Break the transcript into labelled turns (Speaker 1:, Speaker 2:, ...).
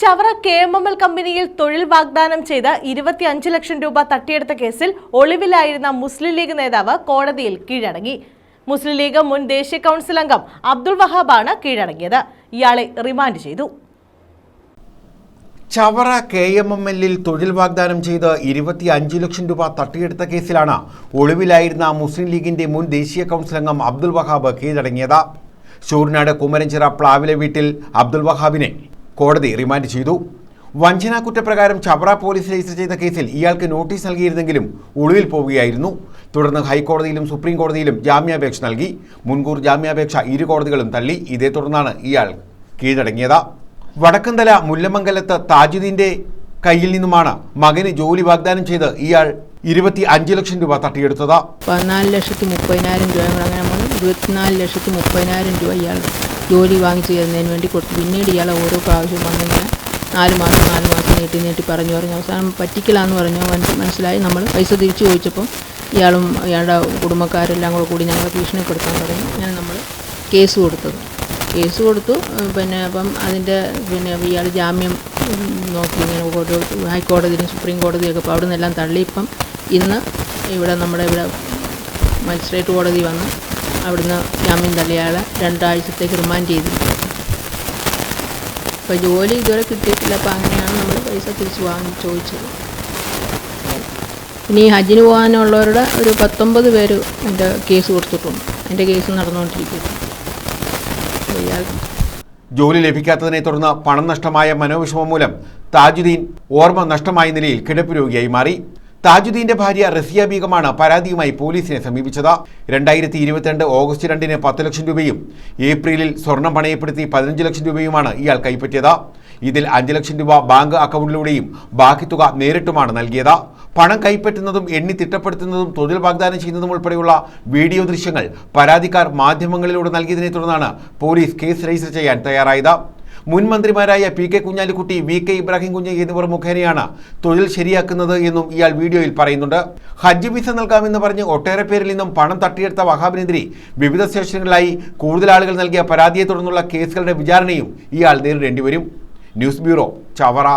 Speaker 1: Chavara K M M L കമ്പനിയിൽ തൊഴിൽ വാഗ്ദാനം ചെയ്ത് ഇരുപത്തിയഞ്ച് ലക്ഷം രൂപ തട്ടിയെടുത്ത കേസിൽ ഒളിവിലായിരുന്ന മുസ്ലിം ലീഗ് നേതാവ് കോടതിയിൽ കീഴടങ്ങി. മുസ്ലിം ലീഗ് മുൻ ദേശീയ കൗൺസിൽ അംഗം അബ്ദുൾ വഹാബാണ് കീഴടങ്ങിയത്. ഇയാളെ റിമാൻഡ് ചെയ്തു.
Speaker 2: ചവറ കെ എം എം എല്ലിൽ തൊഴിൽ വാഗ്ദാനം ചെയ്ത് ഇരുപത്തി അഞ്ച് ലക്ഷം രൂപ തട്ടിയെടുത്ത കേസിലാണ് ഒളിവിലായിരുന്ന മുസ്ലിം ലീഗിന്റെ മുൻ ദേശീയ കൗൺസിൽ അംഗം അബ്ദുൾ വഹാബ് കീഴടങ്ങിയത്. ശൂർനാട് കുമരഞ്ചിറ പ്ലാവിലെ വീട്ടിൽ അബ്ദുൾ വഹാബിനെ കോടതി റിമാൻഡ് ചെയ്തു. വഞ്ചനാ കുറ്റപ്രകാരം ചവറ പോലീസ് രജിസ്റ്റർ ചെയ്ത കേസിൽ ഇയാൾക്ക് നോട്ടീസ് നൽകിയിരുന്നെങ്കിലും ഒളിവിൽ പോവുകയായിരുന്നു. തുടർന്ന് ഹൈക്കോടതിയിലും സുപ്രീം കോടതിയിലും ജാമ്യാപേക്ഷ നൽകി. മുൻകൂർ ജാമ്യാപേക്ഷ ഇരു കോടതികളും തള്ളി. ഇതേ തുടർന്നാണ് ഇയാൾ കീഴടങ്ങിയത്. വടക്കന്തല മുല്ലമംഗലത്ത് താജുദ്ദീന്റെ കയ്യിൽ നിന്നുമാണ് മകന് ജോലി വാഗ്ദാനം ചെയ്ത് ഇയാൾ ഇരുപത്തി അഞ്ച് ലക്ഷം രൂപ തട്ടിയെടുത്തത്.
Speaker 3: പതിനാല് ലക്ഷത്തി മുപ്പതിനായിരം രൂപ അങ്ങനെ ഇരുപത്തിനാല് ലക്ഷത്തി മുപ്പതിനായിരം രൂപ ഇയാൾ ജോലി വാങ്ങിച്ചു തരുന്നതിന് വേണ്ടി കൊടുത്തു. പിന്നീട് ഇയാൾ ഓരോ പ്രാവശ്യം വന്നിങ്ങനെ നാല് മാസം നാല് മാസം നീട്ടി നീട്ടി പറഞ്ഞു പറഞ്ഞു അവസാനം പറ്റിക്കലാന്ന് പറഞ്ഞു. മനസ്സ് മനസ്സിലായി. നമ്മൾ പൈസ തിരിച്ചു ചോദിച്ചപ്പം ഇയാളും ഇയാളുടെ കുടുംബക്കാരെല്ലാം കൂടെ കൂടി ഞങ്ങളെ ഭീഷണിപ്പെടുത്താൻ തുടങ്ങി. അങ്ങനെ നമ്മൾ കേസ് കൊടുത്തത്. കേസ് കൊടുത്തു. പിന്നെ അപ്പം അതിന്റെ പിന്നെ ഇയാൾ ജാമ്യം നോക്കി ഇങ്ങനെ ഓരോ ഹൈക്കോടതിയിലും സുപ്രീം കോടതിയൊക്കെ അപ്പോൾ അവിടെ നിന്നെല്ലാം തള്ളി ഇപ്പം ഇന്ന് ഇവിടെ നമ്മുടെ ഇവിടെ മജിസ്ട്രേറ്റ് കോടതി വന്ന് അവിടുന്ന് ജാമ്യം തള്ളിയാളെ രണ്ടാഴ്ചത്തേക്ക് റിമാൻഡ് ചെയ്തിരിക്കും അപ്പോൾ ജോലി ഇതുവരെ കിട്ടിയിട്ടില്ല. അപ്പോൾ അങ്ങനെയാണ് നമ്മൾ പൈസ തിരിച്ച് വാങ്ങി ചോദിച്ചത്. ഇനി ഹജ്ജിന് പോകാനുള്ളവരുടെ ഒരു പത്തൊമ്പത് പേര് എന്റെ കേസ് കൊടുത്തിട്ടുണ്ട്. എന്റെ കേസ് നടന്നുകൊണ്ടിരിക്കുന്നു.
Speaker 2: ജോലി ലഭിക്കാത്തതിനെ തുടർന്ന് പണം നഷ്ടമായ മനോവിഷമം മൂലം താജുദ്ദീൻ ഓർമ്മ നഷ്ടമായ നിലയിൽ കിടപ്പ് രോഗിയായി മാറി. താജുദ്ദീന്റെ ഭാര്യ റസിയ ബീഗമാണ് പരാതിയുമായി പോലീസിനെ സമീപിച്ചത്. രണ്ടായിരത്തി ഇരുപത്തിരണ്ട് ഓഗസ്റ്റ് രണ്ടിന് പത്ത് ലക്ഷം രൂപയും ഏപ്രിലിൽ സ്വർണം പണയപ്പെടുത്തി പതിനഞ്ച് ലക്ഷം രൂപയുമാണ് ഇയാൾ കൈപ്പറ്റിയത്. ഇതിൽ അഞ്ച് ലക്ഷം രൂപ ബാങ്ക് അക്കൗണ്ടിലൂടെയും ബാക്കി തുക നേരിട്ടുമാണ് നൽകിയത്. പണം കൈപ്പറ്റുന്നതും എണ്ണി തിട്ടപ്പെടുത്തുന്നതും തൊഴിൽ വാഗ്ദാനം ചെയ്യുന്നതും ഉൾപ്പെടെയുള്ള വീഡിയോ ദൃശ്യങ്ങൾ പരാതിക്കാർ മാധ്യമങ്ങളിലൂടെ നൽകിയതിനെ തുടർന്നാണ് പോലീസ് കേസ് രജിസ്റ്റർ ചെയ്യാൻ തയ്യാറായത്. മുൻ മന്ത്രിമാരായ P K Kunhalikutty V K Ibrahim Kunju എന്നിവർ മുഖേനയാണ് തൊഴിൽ ശരിയാക്കുന്നത് എന്നും ഇയാൾ വീഡിയോയിൽ പറയുന്നുണ്ട്. ഹജ്ജ് വിസ നൽകാമെന്ന് പറഞ്ഞ് ഒട്ടേറെ പേരിൽ നിന്നും പണം തട്ടിയെടുത്ത വഹാബിനെതിരെ വിവിധ സ്റ്റേഷനുകളിലായി കൂടുതൽ ആളുകൾ നൽകിയ പരാതിയെ തുടർന്നുള്ള കേസുകളുടെ വിചാരണയും ഇയാൾ നേരിടേണ്ടി വരും. News bureau Chavara.